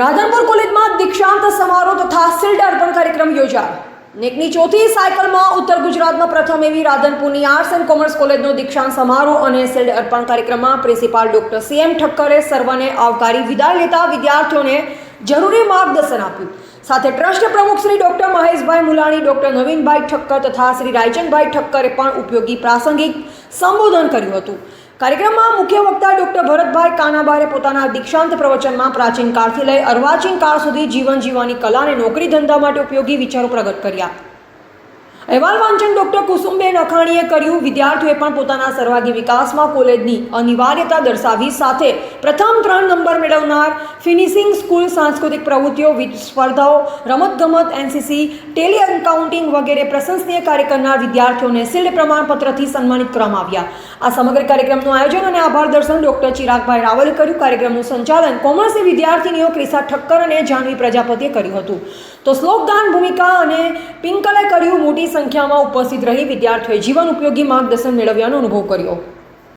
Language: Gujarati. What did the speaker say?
રાધનપુર કોલેજમાં દીક્ષાંત સમારોહ તથા શિલ્ડ અર્પણ કાર્યક્રમ યોજાયો. નેકની ચોથી સાયકલમાં ઉત્તર ગુજરાતમાં પ્રથમ એવી રાધનપુરની આર્ટ્સ એન્ડ કોમર્સ કોલેજનો દીક્ષાંત સમારોહ અને શિલ્ડ અર્પણ કાર્યક્રમમાં પ્રિન્સિપાલ ડોક્ટર સીએમ ઠક્કરે સર્વને આવકારી વિદાય લેતા વિદ્યાર્થીઓને જરૂરી માર્ગદર્શન આપ્યું. સાથે ટ્રસ્ટ પ્રમુખ શ્રી ડોક્ટર મહેશભાઈ મુલાણી, ડોક્ટર નવીનભાઈ ઠક્કર તથા શ્રી રાયચંદભાઈ ઠક્કરે પણ ઉપયોગી પ્રાસંગિક સંબોધન કર્યું હતું. કાર્યક્રમમાં મુખ્ય વક્તા ડોક્ટર ભરતભાઈ કાનાબારે પોતાના દીક્ષાંત પ્રવચનમાં પ્રાચીન કાળથી લઈ અર્વાચીન કાળ સુધી જીવન જીવવાની કલા અને નોકરી ધંધા માટે ઉપયોગી વિચારો પ્રગટ કર્યા. અહેવાલ વાંચન ડોક્ટર અખાણીએ કર્યું, વિદ્યાર્થીઓએ પણ પોતાના સર્વાગી વિકાસમાં કોલેજની અનિવાર્યતા દર્શાવી સાથે પ્રથમ ત્રણ નંબર મેળવનાર ફિનિશિંગ સ્કૂલ સાંસ્કૃતિક પ્રવૃત્તિઓ સ્પર્ધાઓ, રમતગમત, એનસીસી, ટેલી એન્કાઉન્ટિંગ વગેરે પ્રશંસનીય કાર્ય કરનાર વિદ્યાર્થીઓને શિલ્ડ પ્રમાણપત્રથી સન્માનિત કરવામાં આવ્યા. આ સમગ્ર કાર્યક્રમનું આયોજન અને આભાર દર્શન ડોક્ટર ચિરાગભાઈ રાવલે કર્યું. કાર્યક્રમનું સંચાલન કોમર્સની વિદ્યાર્થીનીઓ ક્રિસા ઠક્કર અને જાહ્નવી પ્રજાપતિએ કર્યું હતું. તો શ્લોકદાન ભૂમિકા અને સંખ્યામાં ઉપસ્થિત રહી વિદ્યાર્થીઓએ જીવન ઉપયોગી માર્ગદર્શન મેળવ્યાનો અનુભવ કર્યો.